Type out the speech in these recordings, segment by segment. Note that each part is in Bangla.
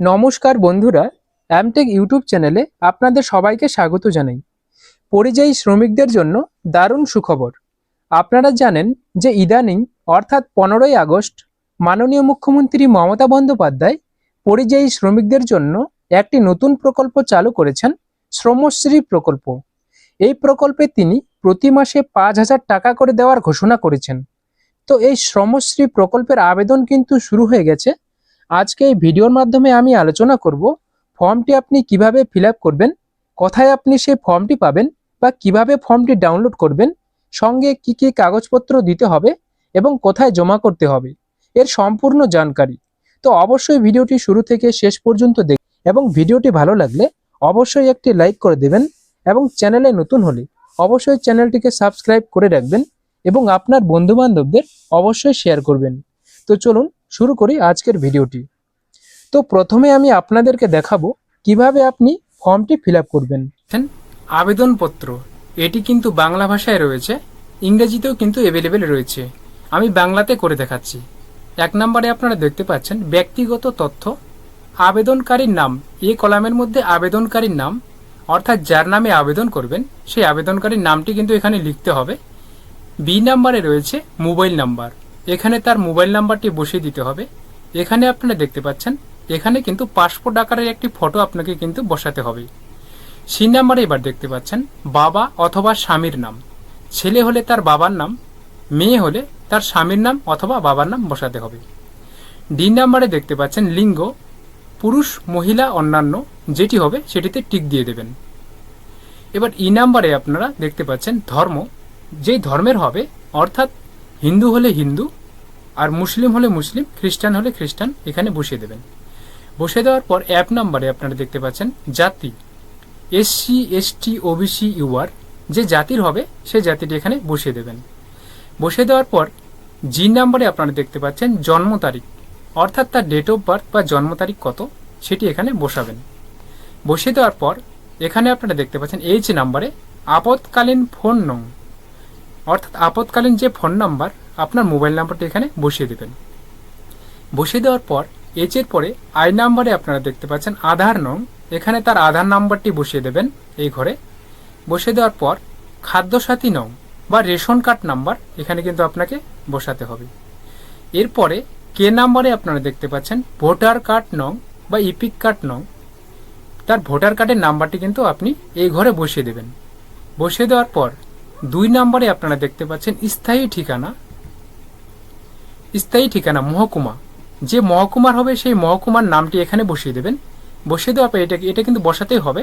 নমস্কার বন্ধুরা অ্যামটেক ইউটিউব চ্যানেলে আপনাদের সবাইকে স্বাগত জানাই। পরিযায়ী শ্রমিকদের জন্য দারুণ সুখবর। আপনারা জানেন যে ইদানিং, অর্থাৎ পনেরোই আগস্ট, মাননীয় মুখ্যমন্ত্রী মমতা বন্দ্যোপাধ্যায় পরিযায়ী শ্রমিকদের জন্য একটি নতুন প্রকল্প চালু করেছেন, শ্রমশ্রী প্রকল্প। এই প্রকল্পে তিনি প্রতি মাসে পাঁচ হাজার টাকা করে দেওয়ার ঘোষণা করেছেন। তো এই শ্রমশ্রী প্রকল্পের আবেদন কিন্তু শুরু হয়ে গেছে আজকে এই ভিডিওর মাধ্যমে আমি আলোচনা করব ফর্মটি আপনি কীভাবে ফিল করবেন, কোথায় আপনি সেই ফর্মটি পাবেন বা কীভাবে ফর্মটি ডাউনলোড করবেন, সঙ্গে কি কি কাগজপত্র দিতে হবে এবং কোথায় জমা করতে হবে, এর সম্পূর্ণ জানকারি। তো অবশ্যই ভিডিওটি শুরু থেকে শেষ পর্যন্ত দেখ এবং ভিডিওটি ভালো লাগলে অবশ্যই একটি লাইক করে দেবেন এবং চ্যানেলে নতুন হলে অবশ্যই চ্যানেলটিকে সাবস্ক্রাইব করে রাখবেন এবং আপনার বন্ধুবান্ধবদের অবশ্যই শেয়ার করবেন। তো চলুন শুরু করি আজকের ভিডিওটি। তো প্রথমে আমি আপনাদেরকে দেখাবো কীভাবে আপনি ফর্মটি ফিল করবেন। আবেদনপত্র, এটি কিন্তু বাংলা ভাষায় রয়েছে, ইংরেজিতেও কিন্তু অ্যাভেলেবেল রয়েছে। আমি বাংলাতে করে দেখাচ্ছি। এক নম্বরে আপনারা দেখতে পাচ্ছেন, ব্যক্তিগত তথ্য, আবেদনকারীর নাম এই কলামের মধ্যে আবেদনকারীর নাম, অর্থাৎ যার নামে আবেদন করবেন, সেই আবেদনকারীর নামটি কিন্তু এখানে লিখতে হবে। বি নাম্বারে রয়েছে মোবাইল নাম্বার। এখানে তার মোবাইল নাম্বারটি বসিয়ে দিতে হবে। এখানে আপনারা দেখতে পাচ্ছেন, এখানে কিন্তু পাসপোর্ট আকারের একটি ফটো আপনাকে কিন্তু বসাতে হবে। সেই নাম্বারে এবার দেখতে পাচ্ছেন, বাবা অথবা স্বামীর নাম। ছেলে হলে তার বাবার নাম, মেয়ে হলে তার স্বামীর নাম অথবা বাবার নাম বসাতে হবে। ডি নাম্বারে দেখতে পাচ্ছেন, লিঙ্গ, পুরুষ, মহিলা, অন্যান্য, যেটি হবে সেটিতে টিক দিয়ে দেবেন। এবার ই নাম্বারে আপনারা দেখতে পাচ্ছেন, ধর্ম। যেই ধর্মের হবে, অর্থাৎ হিন্দু হলে হিন্দু, আর মুসলিম হলে মুসলিম, খ্রিস্টান হলে খ্রিস্টান, এখানে বসিয়ে দেবেন। বসে দেওয়ার পর অ্যাপ নাম্বারে আপনারা দেখতে পাচ্ছেন, জাতি। এসসি এসটি ওবিসি ইউআর যে জাতির হবে, সে জাতিটি এখানে বসিয়ে দেবেন। বসিয়ে দেওয়ার পর জি নাম্বারে আপনারা দেখতে পাচ্ছেন, জন্ম তারিখ, অর্থাৎ তার ডেট অফ বার্থ বা জন্ম তারিখ কত, সেটি এখানে বসাবেন। বসিয়ে দেওয়ার পর এখানে আপনারা দেখতে পাচ্ছেন এইচ নাম্বারে আপৎকালীন ফোন নং অর্থাৎ আপৎকালীন যে ফোন নাম্বার, আপনার মোবাইল নাম্বারটি এখানে বসিয়ে দেবেন। বসিয়ে দেওয়ার পর এইচের পরে আই নাম্বারে আপনারা দেখতে পাচ্ছেন আধার নং। এখানে তার আধার নাম্বারটি বসিয়ে দেবেন এই ঘরে। বসিয়ে দেওয়ার পর, খাদ্যসাথী নং বা রেশন কার্ড নাম্বার এখানে কিন্তু আপনাকে বসাতে হবে। এরপরে কে নাম্বারে আপনারা দেখতে পাচ্ছেন ভোটার কার্ড নং বা ইপিক কার্ড নং। তার ভোটার কার্ডের নাম্বারটি কিন্তু আপনি এই ঘরে বসিয়ে দেবেন। বসিয়ে দেওয়ার পর দুই নম্বরে আপনারা দেখতে পাচ্ছেন স্থায়ী ঠিকানা স্থায়ী ঠিকানা মহকুমা। যে মহকুমার হবে সেই মহকুমার নামটি এখানে বসিয়ে দেবেন। বসিয়ে দেওয়া পর এটা এটা কিন্তু বসাতেই হবে।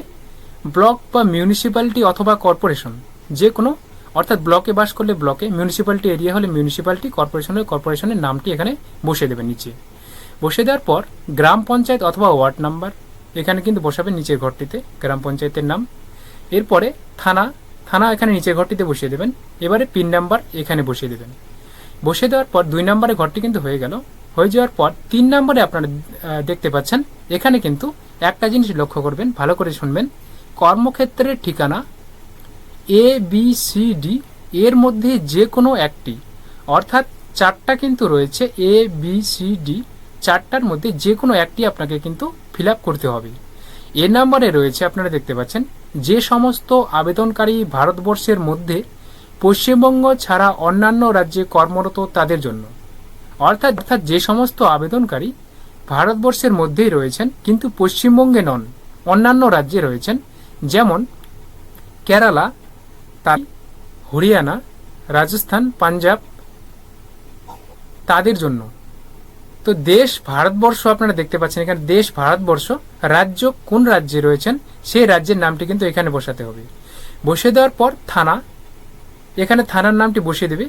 ব্লক বা মিউনিসিপ্যালিটি অথবা কর্পোরেশন। যে কোনো অর্থাৎ ব্লকে বাস করলে ব্লকে, মিউনিসিপ্যালিটি এরিয়া হলে মিউনিসিপ্যালিটি, কর্পোরেশন হলে কর্পোরেশনের নামটি এখানে বসিয়ে দেবেন নিচে। বসিয়ে দেওয়ার পর গ্রাম পঞ্চায়েত অথবা ওয়ার্ড নাম্বার, এখানে কিন্তু বসাবেন নিচের ঘরটিতে, গ্রাম পঞ্চায়েতের নাম। এরপরে থানা থানা এখানে নিচের ঘরটিতে বসিয়ে দেবেন। এবারে পিন নাম্বার এখানে বসিয়ে দেবেন। বসিয়ে দেওয়ার পর দুই নম্বরে ঘরটি কিন্তু হয়ে গেল। হয়ে যাওয়ার পর তিন নম্বরে আপনারা দেখতে পাচ্ছেন, এখানে কিন্তু একটা জিনিস লক্ষ্য করবেন, ভালো করে শুনবেন। কর্মক্ষেত্রের ঠিকানা এ বি সি ডি এর মধ্যে যে কোনো একটি, অর্থাৎ চারটা কিন্তু রয়েছে এ বি সি ডি চারটার মধ্যে যে কোনো একটি আপনাকে কিন্তু ফিল করতে হবে। এ নাম্বারে রয়েছে, আপনারা দেখতে পাচ্ছেন যে সমস্ত আবেদনকারী ভারতবর্ষের মধ্যে পশ্চিমবঙ্গ ছাড়া অন্যান্য রাজ্যে কর্মরত তাদের জন্য। অর্থাৎ অর্থাৎ যে সমস্ত আবেদনকারী ভারতবর্ষের মধ্যেই রয়েছেন, কিন্তু পশ্চিমবঙ্গে নন, অন্যান্য রাজ্যে রয়েছেন। যেমন কেরালা তামিল হরিয়ানা, রাজস্থান, পাঞ্জাব, তাদের জন্য। তো দেশ ভারতবর্ষ আপনারা দেখতে পাচ্ছেন এখানে, দেশ ভারতবর্ষ, রাজ্য কোন রাজ্যে রয়েছেন, সেই রাজ্যের নামটি কিন্তু এখানে বসাতে হবে। বসিয়ে দেওয়ার পর থানা, এখানে থানার নামটি বসিয়ে দেবে।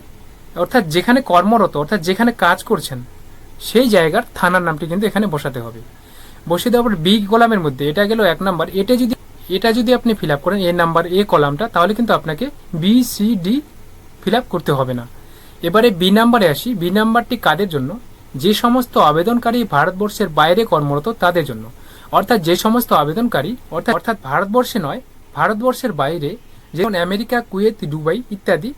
অর্থাৎ যেখানে কর্মরত, অর্থাৎ যেখানে কাজ করছেন, সেই জায়গার থানার নামটি কিন্তু এখানে বসাতে হবে। বসিয়ে দেওয়ার পর বি কলামের মধ্যে, এটা গেল এক নাম্বার। এটা যদি এটা যদি আপনি ফিল করেন, এ নাম্বার এ কলামটা, তাহলে কিন্তু আপনাকে বি, সি, ডি ফিল করতে হবে না। এবারে বি নাম্বারে আসি। বি নাম্বারটি কাদের জন্য? যে সমস্ত আবেদনকারী ভারতবর্ষের বাইরে কর্মরত তাদের জন্য। অর্থাৎ যে সমস্ত আবেদনকারী, অর্থাৎ অর্থাৎ ভারতবর্ষে নয়, ভারতবর্ষের বাইরে যেমন আমেরিকা, কুয়েত, দুবাই ইত্যাদি,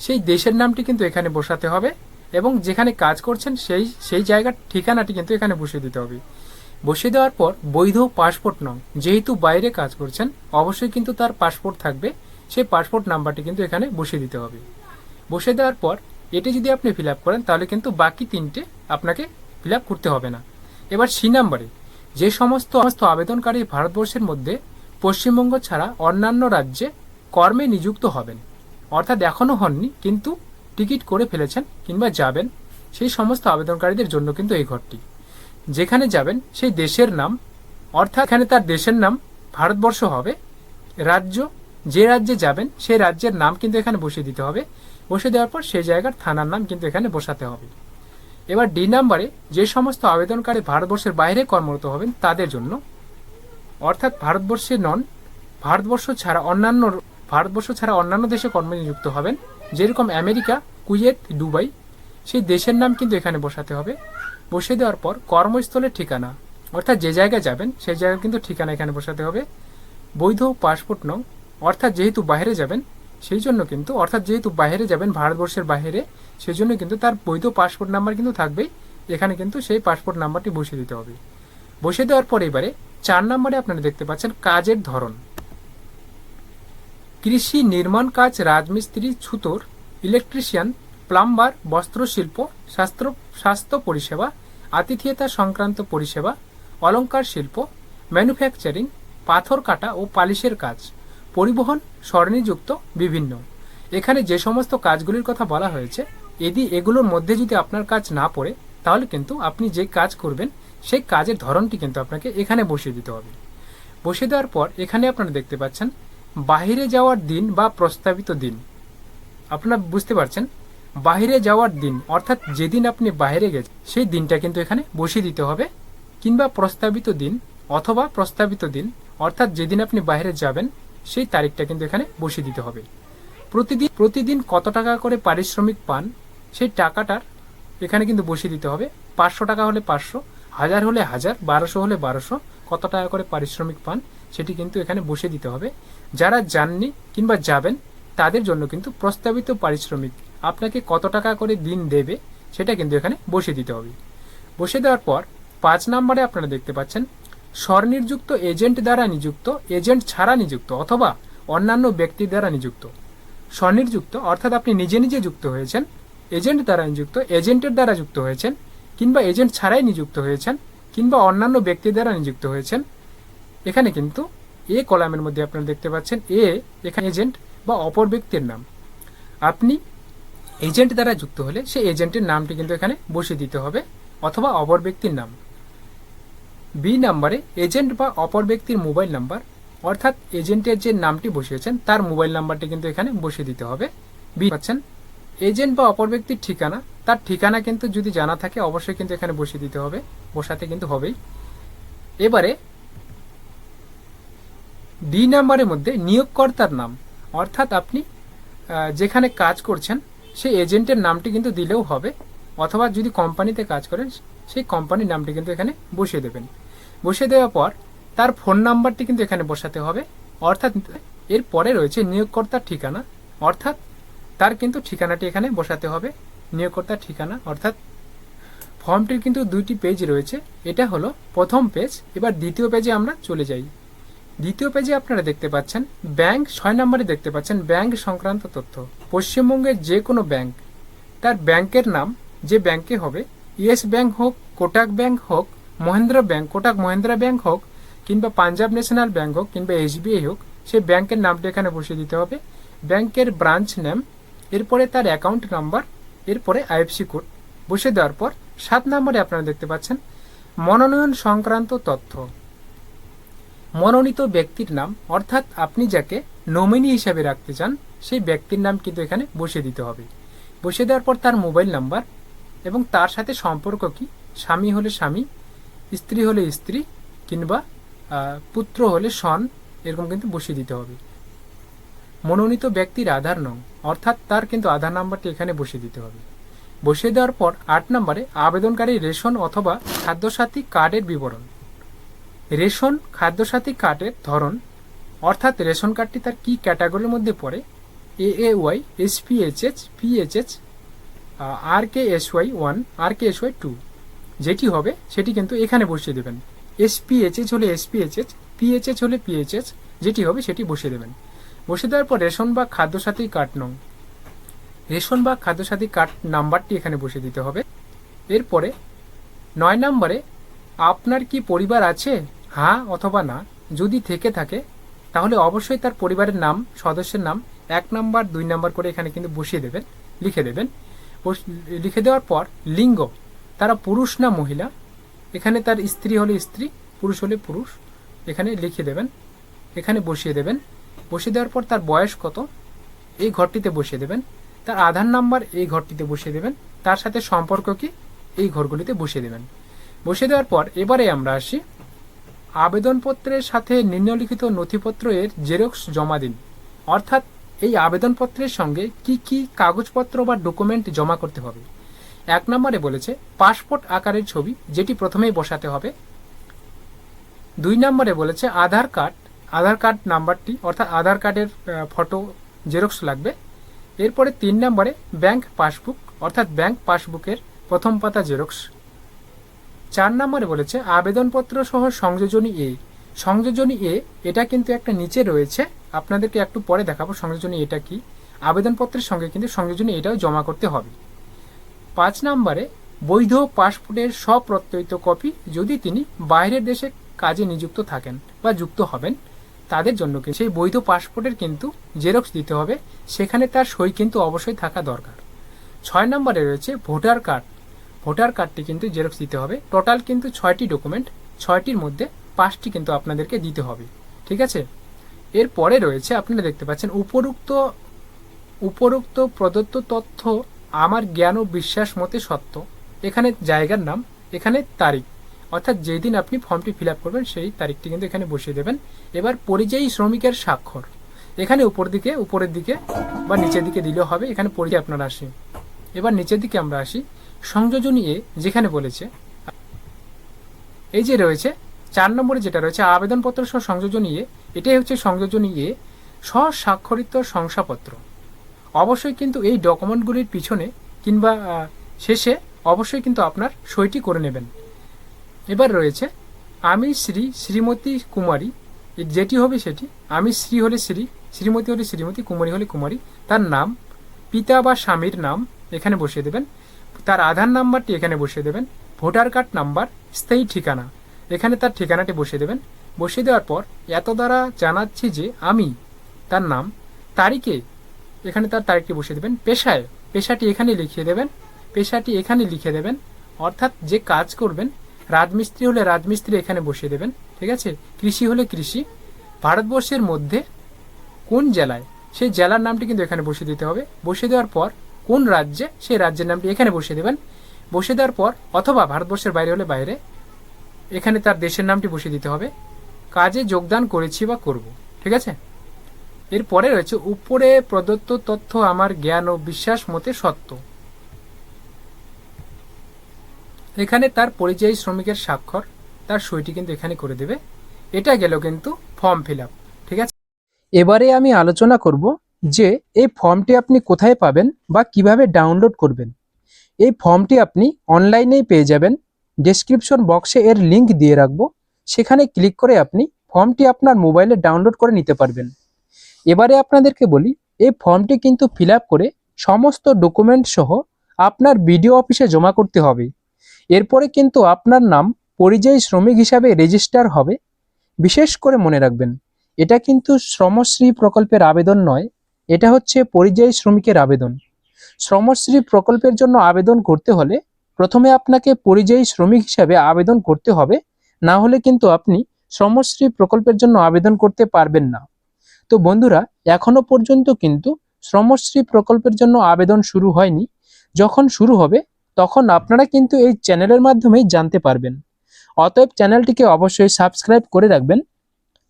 সেই দেশের নামটি কিন্তু এখানে বসাতে হবে এবং যেখানে কাজ করছেন সেই সেই জায়গার ঠিকানাটি কিন্তু এখানে বসিয়ে দিতে হবে। বসিয়ে দেওয়ার পর বৈধ পাসপোর্ট নং, যেহেতু বাইরে কাজ করছেন, অবশ্যই কিন্তু তার পাসপোর্ট থাকবে। সেই পাসপোর্ট নাম্বারটি কিন্তু এখানে বসিয়ে দিতে হবে। বসিয়ে দেওয়ার পর এটি যদি আপনি ফিল করেন, তাহলে কিন্তু বাকি তিনটে আপনাকে ফিল করতে হবে না। এবার সি নাম্বারে, যে সমস্ত সমস্ত আবেদনকারী ভারতবর্ষের মধ্যে পশ্চিমবঙ্গ ছাড়া অন্যান্য রাজ্যে কর্মে নিযুক্ত হবেন, অর্থাৎ এখনও হননি, কিন্তু টিকিট করে ফেলেছেন কিংবা যাবেন, সেই সমস্ত আবেদনকারীদের জন্য কিন্তু এই ঘরটি। যেখানে যাবেন, সেই দেশের নাম, অর্থাৎ এখানে তার দেশের নাম ভারতবর্ষ হবে, রাজ্য, যে রাজ্যে যাবেন, সেই রাজ্যের নাম কিন্তু এখানে বসিয়ে দিতে হবে। বসিয়ে দেওয়ার পর সেই জায়গার থানার নাম কিন্তু এখানে বসাতে হবে। এবার ডি নাম্বারে যে সমস্ত আবেদনকারী ভারতবর্ষের বাইরে কর্মরত হবেন তাদের জন্য, অর্থাৎ ভারতবর্ষে নন, ভারতবর্ষ ছাড়া অন্যান্য, ভারতবর্ষ ছাড়া অন্যান্য দেশে কর্মে নিযুক্ত হবেন, যেরকম আমেরিকা, কুয়েত, দুবাই, সেই দেশের নাম কিন্তু এখানে বসাতে হবে। বসিয়ে দেওয়ার পর কর্মস্থলের ঠিকানা, অর্থাৎ যে জায়গায় যাবেন সেই জায়গায় কিন্তু ঠিকানা এখানে বসাতে হবে। বৈধ পাসপোর্ট নং, অর্থাৎ যেহেতু বাইরে যাবেন সেই জন্য কিন্তু, অর্থাৎ যেহেতু বাইরে যাবেন, ভারতবর্ষের বাইরে সেই জন্য কিন্তু তার বৈধ পাসপোর্ট নাম্বার কিন্তু থাকবেই। এখানে কিন্তু সেই পাসপোর্ট নাম্বারটি বসিয়ে দিতে হবে। বসিয়ে দেওয়ার পর এবারে চার নম্বরে আপনারা দেখতে পাচ্ছেন কাজের ধরন। কৃষি নির্মাণ কাজ রাজমিস্ত্রি, ছুতোর ইলেকট্রিশিয়ান প্লাম্বার বস্ত্রশিল্প, শাস্ত্র, স্বাস্থ্য পরিষেবা, আতিথেয়তা সংক্রান্ত পরিষেবা অলঙ্কার শিল্প ম্যানুফ্যাকচারিং পাথর কাটা ও পালিশের কাজ। পরিবহন, স্বর্ণিযুক্ত, বিভিন্ন। এখানে যে সমস্ত কাজগুলির কথা বলা হয়েছে এদি এগুলোর মধ্যে যদি আপনার কাজ না পড়ে, তাহলে কিন্তু আপনি যে কাজ করবেন, সেই কাজের ধরনটি কিন্তু আপনাকে এখানে বসিয়ে দিতে হবে। বসিয়ে দেওয়ার পর এখানে আপনারা দেখতে পাচ্ছেন, বাহিরে যাওয়ার দিন বা প্রস্তাবিত দিন। আপনারা বুঝতে পারছেন? বাইরে যাওয়ার দিন, অর্থাৎ যেদিন আপনি বাইরে গেছেন সেই দিনটা কিন্তু এখানে বসিয়ে দিতে হবে। কিংবা প্রস্তাবিত দিন অথবা প্রস্তাবিত দিন, অর্থাৎ যেদিন আপনি বাইরে যাবেন সেই তারিখটা কিন্তু এখানে বসিয়ে দিতে হবে। প্রতিদিন প্রতিদিন কত টাকা করে পারিশ্রমিক পান, সেই টাকাটার এখানে কিন্তু বসিয়ে দিতে হবে। পাঁচশো টাকা হলে পাঁচশো, হাজার হলে হাজার, বারোশো হলে বারোশো, কত টাকা করে পারিশ্রমিক পান সেটি কিন্তু এখানে বসিয়ে দিতে হবে। যারা যাননি কিংবা যাবেন, তাদের জন্য কিন্তু প্রস্তাবিত পারিশ্রমিক আপনাকে কত টাকা করে দিন দেবে, সেটা কিন্তু এখানে বসিয়ে দিতে হবে। বসিয়ে দেওয়ার পর পাঁচ নম্বরে আপনারা দেখতে পাচ্ছেন স্বনির্যুক্ত এজেন্ট দ্বারা নিযুক্ত, এজেন্ট ছাড়া নিযুক্ত অথবা অন্যান্য ব্যক্তি দ্বারা নিযুক্ত। স্বনির্যুক্ত অর্থাৎ আপনি নিজে নিজে যুক্ত হয়েছেন, এজেন্ট দ্বারা নিযুক্ত, এজেন্টের দ্বারা যুক্ত হয়েছেন, কিংবা এজেন্ট ছাড়াই নিযুক্ত হয়েছেন, কিংবা অন্যান্য ব্যক্তি দ্বারা নিযুক্ত হয়েছেন। এখানে কিন্তু এ কলামের মধ্যে আপনারা দেখতে পাচ্ছেন, এ এখানে এজেন্ট বা অপর ব্যক্তির নাম। আপনি এজেন্ট দ্বারা যুক্ত হলে সেই এজেন্টের নামটি কিন্তু এখানে বসিয়ে দিতে হবে, অথবা অপর ব্যক্তির নাম। বি নাম্বারে এজেন্ট বা অপর ব্যক্তির মোবাইল নাম্বার অর্থাৎ এজেন্টের যে নামটি বসিয়েছেন, তার মোবাইল নাম্বারটি কিন্তু এখানে বসিয়ে দিতে হবে। বি পাচ্ছেন। এজেন্ট বা অপর ব্যক্তির ঠিকানা, তার ঠিকানা কিন্তু যদি জানা থাকে, অবশ্যই কিন্তু এখানে বসিয়ে দিতে হবে। বসাতে কিন্তু হবেই। এবারে ডি নাম্বারের মধ্যে নিয়োগকর্তার নাম, অর্থাৎ আপনি যেখানে কাজ করছেন, সেই এজেন্টের নামটি কিন্তু দিলেও হবে, অথবা যদি কোম্পানিতে কাজ করেন, সেই কোম্পানির নামটি কিন্তু এখানে বসিয়ে দেবেন। বসিয়ে দেওয়ার পর তার ফোন নাম্বারটি কিন্তু এখানে বসাতে হবে। অর্থাৎ এর পরে রয়েছে নিয়োগকর্তার ঠিকানা। অর্থাৎ তার কিন্তু ঠিকানাটি এখানে বসাতে হবে। নিয়োগকর্তার ঠিকানা, অর্থাৎ ফর্মটির কিন্তু দুইটি পেজ রয়েছে। এটা হলো প্রথম পেজ, এবার দ্বিতীয় পেজে আমরা চলে যাই। দ্বিতীয় পেজে আপনারা দেখতে পাচ্ছেন, ব্যাংক, ছয় নম্বরে দেখতে পাচ্ছেন, ব্যাংক সংক্রান্ত তথ্য। পশ্চিমবঙ্গের যে কোনো ব্যাংক, তার ব্যাংকের নাম যে ব্যাংকে হবে, ইয়েস ব্যাংক হোক, কোটাক ব্যাংক হোক মহেন্দ্রা ব্যাংক, কোটাক মহেন্দ্রা ব্যাংক হোক কিংবা পাঞ্জাব ন্যাশনাল ব্যাংক হোক কিংবা এসবিআই হোক সেই ব্যাংকের নামটা এখানে বসিয়ে দিতে হবে। ব্যাংকের ব্রাঞ্চ নেম, এরপরে তার অ্যাকাউন্ট নাম্বার, এরপরে আইএফসি কোড। বসিয়ে দেওয়ার পর সাত নম্বরে আপনারা দেখতে পাচ্ছেন, মনোনয়ন সংক্রান্ত তথ্য। মনোনীত ব্যক্তির নাম, অর্থাৎ আপনি যাকে নমিনি হিসাবে রাখতে চান, সেই ব্যক্তির নাম কিন্তু এখানে বসিয়ে দিতে হবে। বসিয়ে দেওয়ার পর তার মোবাইল নাম্বার এবং তার সাথে সম্পর্ক কি, স্বামী হলে স্বামী স্ত্রী হলে স্ত্রী কিংবা পুত্র হলে সন, এরকম কিন্তু বসিয়ে দিতে হবে। মনোনীত ব্যক্তির আধার নং, অর্থাৎ তার কিন্তু আধার নাম্বারটি এখানে বসিয়ে দিতে হবে। বসিয়ে দেওয়ার পর আট নম্বরে আবেদনকারী রেশন অথবা খাদ্যসাথী কার্ডের বিবরণ। রেশন, খাদ্যসাথী কার্ডের ধরন, অর্থাৎ রেশন কার্ডটি তার কি ক্যাটাগরির মধ্যে পড়ে? A A Y, S P H H, P H H R K S Y one, R K S Y two. যেটি হবে, সেটি কিন্তু এখানে বসিয়ে দেবেন। এসপিএইচএস হলে এসপিএইচএস পিএইচএস হলে পিএইচএস যেটি হবে সেটি বসিয়ে দেবেন। বসিয়ে দেওয়ার পর রেশন বা খাদ্যসাথী কার্ড নং। রেশন বা খাদ্যসাথী কার্ড নাম্বারটি এখানে বসিয়ে দিতে হবে। এরপরে নয় নম্বরে, আপনার কি পরিবার আছে? হ্যাঁ অথবা না। যদি থেকে থাকে, তাহলে অবশ্যই তার পরিবারের নাম, সদস্যের নাম, এক নাম্বার, দুই নাম্বার করে এখানে কিন্তু বসিয়ে দেবেন, লিখে দেবেন। লিখে দেওয়ার পর লিঙ্গ। তারা পুরুষ না মহিলা। এখানে তার স্ত্রী হলে স্ত্রী, পুরুষ হলে পুরুষ। এখানে লিখে দেবেন, এখানে বসিয়ে দেবেন। বসিয়ে দেওয়ার পর তার বয়স কত? এই ঘরটিতে বসিয়ে দেবেন। তার আধার নাম্বার এই ঘরটিতে বসিয়ে দেবেন। তার সাথে সম্পর্ক কি? এই ঘরগুলিতে বসিয়ে দেবেন। বসিয়ে দেওয়ার পর এবারে আমরা আসি। আবেদনপত্রের সাথে নিম্নলিখিত নথিপত্র এর জেরক্স জমা দিন। অর্থাৎ এই আবেদনপত্রের সঙ্গে কি কি কাগজপত্র বা ডকুমেন্ট জমা করতে হবে? এক নম্বরে বলেছে, পাসপোর্ট আকারের ছবি যেটি প্রথমেই বসাতে হবে। দুই নম্বরে বলেছে, আধার কার্ড আধার কার্ড নাম্বারটি, অর্থাৎ আধার কার্ডের ফটো, জেরক্স লাগবে। এরপরে তিন নম্বরে, ব্যাংক পাসবুক, অর্থাৎ ব্যাংক পাসবুকের প্রথম পাতা জেরক্স। চার নম্বরে বলেছে, আবেদনপত্র সহ সংযোজনী এ। সংযোজনী এ, এটা কিন্তু একটা নিচে রয়েছে। আপনাদেরকে একটু পরে দেখাবো, সংযোজনী এটা কি। আবেদনপত্রের সঙ্গে কিন্তু সংযোজনী এটাও জমা করতে হবে। পাঁচ নম্বরে বৈধ পাসপোর্টের স্বপ্রত্যয়িত কপি যদি তিনি বাইরের দেশে কাজে নিযুক্ত থাকেন বা যুক্ত হবেন, তাদের জন্য সেই বৈধ পাসপোর্টের কিন্তু জেরক্স দিতে হবে? সেখানে তার সই কিন্তু অবশ্যই থাকা দরকার। ছয় নম্বরে রয়েছে ভোটার কার্ড। ভোটার কার্ডটি কিন্তু জেরক্স দিতে হবে। টোটাল কিন্তু ছয়টি ডকুমেন্ট, ছয়টির মধ্যে পাঁচটি কিন্তু আপনাদেরকে দিতে হবে। ঠিক আছে? এরপরে রয়েছে, আপনারা দেখতে পাচ্ছেন, উপরোক্ত উপরোক্ত প্রদত্ত তথ্য আমার জ্ঞান ও বিশ্বাস মতে সত্য। এখানে জায়গার নাম, এখানে তারিখ। অর্থাৎ যেদিন আপনি ফর্মটি ফিল আপ করবেন, সেই তারিখটি কিন্তু এখানে বসিয়ে দেবেন। এবার পরিযায়ী শ্রমিকের স্বাক্ষর। এখানে উপর দিকে, উপরের দিকে বা নিচের দিকে দিলেও হবে, এখানে পরিযায়ী আপনারা আসি। এবার নিচের দিকে আমরা আসি। সংযোজনী এ, যেখানে বলেছে, এই যে রয়েছে, চার নম্বরে যেটা রয়েছে, আবেদনপত্র সহ সংযোজনী এ, এটাই হচ্ছে সংযোজনী এ স্বস্বাক্ষরিত শংসাপত্র। অবশ্যই কিন্তু এই ডকুমেন্টগুলির পিছনে কিংবা শেষে অবশ্যই কিন্তু আপনার সইটি করে নেবেন। এবার রয়েছে আমি শ্রী শ্রীমতী কুমারী, যেটি হবে সেটি, আমি শ্রী হলে শ্রী, শ্রীমতী হলে শ্রীমতী, কুমারী হলে কুমারী, তার নাম, পিতা বা স্বামীর নাম এখানে বসিয়ে দেবেন। তার আধার নাম্বারটি এখানে বসিয়ে দেবেন। ভোটার কার্ড নাম্বার, স্থায়ী ঠিকানা, এখানে তার ঠিকানাটি বসিয়ে দেবেন। বসিয়ে দেওয়ার পর এত দ্বারা জানাচ্ছি যে আমি, তার নাম, তারিখে এখানে তার তারিখটি বসিয়ে দেবেন। পেশায়, পেশাটি এখানে লিখিয়ে দেবেন। পেশাটি এখানে লিখে দেবেন। অর্থাৎ যে কাজ করবেন, রাজমিস্ত্রি হলে রাজমিস্ত্রি এখানে বসিয়ে দেবেন, ঠিক আছে? কৃষি হলে কৃষি। ভারতবর্ষের মধ্যে কোন জেলায়? সেই জেলার নামটি কিন্তু এখানে বসিয়ে দিতে হবে। বসিয়ে দেওয়ার পর কোন রাজ্যে? সেই রাজ্যের নামটি এখানে বসিয়ে দেবেন। বসিয়ে দেওয়ার পর অথবা ভারতবর্ষের বাইরে হলে বাইরে এখানে তার দেশের নামটি বসিয়ে দিতে হবে। কাজে যোগদান করেছি বা করব, ঠিক আছে? এরপরে রয়েছে, উপরে প্রদত্ত তথ্য আমার জ্ঞান ও বিশ্বাস মতে সত্য। এখানে তার পরিযায়ী শ্রমিকের স্বাক্ষর, তার সইটি কিন্তু এখানে করে দেবে। এটা গেল কিন্তু ফর্ম ফিল ঠিক আছে? এবারে আমি আলোচনা করব যে এই ফর্মটি আপনি কোথায় পাবেন বা কীভাবে ডাউনলোড করবেন। এই ফর্মটি আপনি অনলাইনেই পেয়ে যাবেন। ডেসক্রিপশন বক্সে এর লিংক দিয়ে রাখব। সেখানে ক্লিক করে আপনি ফর্মটি আপনার মোবাইলে ডাউনলোড করে নিতে পারবেন। এবারে আপনাদেরকে বলি, এই ফর্মটি কিন্তু ফিল করে সমস্ত ডকুমেন্ট সহ আপনার বিডিও অফিসে জমা করতে হবে। এরপরে কিন্তু আপনার নাম পরিযায়ী শ্রমিক হিসাবে রেজিস্টার হবে। বিশেষ করে মনে রাখবেন, এটা কিন্তু শ্রমশ্রী প্রকল্পের আবেদন নয়, এটা হচ্ছে পরিযায়ী শ্রমিকের আবেদন। শ্রমশ্রী প্রকল্পের জন্য আবেদন করতে হলে প্রথমে আপনাকে পরিযায়ী শ্রমিক হিসাবে আবেদন করতে হবে, না হলে কিন্তু আপনি শ্রমশ্রী প্রকল্পের জন্য আবেদন করতে পারবেন না। তো বন্ধুরা, এখনও পর্যন্ত কিন্তু শ্রমশ্রী প্রকল্পের জন্য আবেদন শুরু হয়নি। যখন শুরু হবে, তখন আপনারা কিন্তু এই চ্যানেলের মাধ্যমেই জানতে পারবেন। অতএব চ্যানেলটিকে অবশ্যই সাবস্ক্রাইব করে রাখবেন।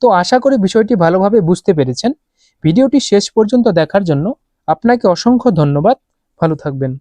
তো আশা করি বিষয়টি ভালোভাবে বুঝতে পেরেছেন। ভিডিওটি শেষ পর্যন্ত দেখার জন্য আপনাকে অসংখ্য ধন্যবাদ। ভালো থাকবেন।